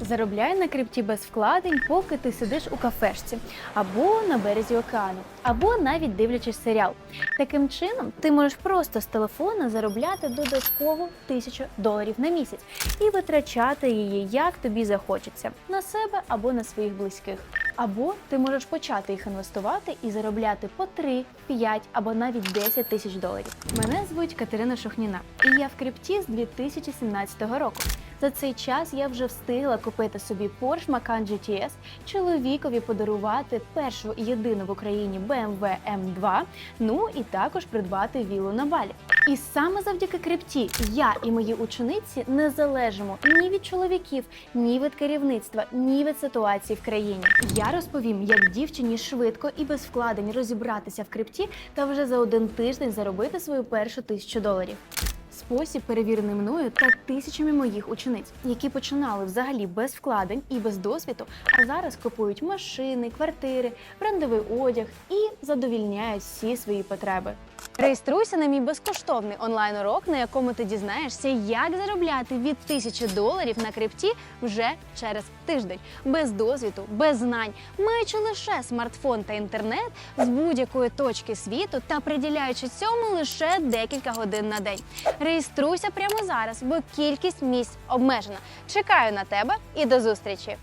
Заробляй на крипті без вкладень, поки ти сидиш у кафешці, або на березі океану, або навіть дивлячись серіал. Таким чином, ти можеш просто з телефона заробляти додатково тисячу доларів на місяць і витрачати її як тобі захочеться на себе або на своїх близьких. Або ти можеш почати їх інвестувати і заробляти по 3, 5 або навіть 10 тисяч доларів. Мене звуть Катерина Шохніна, і я в крипті з 2017 року. За цей час я вже встигла купити собі Porsche Macan GTS, чоловікові подарувати першу єдину в Україні BMW M2, ну і також придбати вілу на Балі. І саме завдяки крипті я і мої учениці не залежимо ні від чоловіків, ні від керівництва, ні від ситуації в країні. Я розповім, як дівчині швидко і без вкладень розібратися в крипті та вже за один тиждень заробити свою першу тисячу доларів. Спосіб перевірений мною та тисячами моїх учениць, які починали взагалі без вкладень і без досвіду, а зараз купують машини, квартири, брендовий одяг і задовільняють всі свої потреби. Реєструйся на мій безкоштовний онлайн-урок, на якому ти дізнаєшся, як заробляти від тисячі доларів на крипті вже через тиждень, без досвіду, без знань, маючи лише смартфон та інтернет з будь-якої точки світу та приділяючи цьому лише декілька годин на день. Реєструйся прямо зараз, бо кількість місць обмежена. Чекаю на тебе і до зустрічі!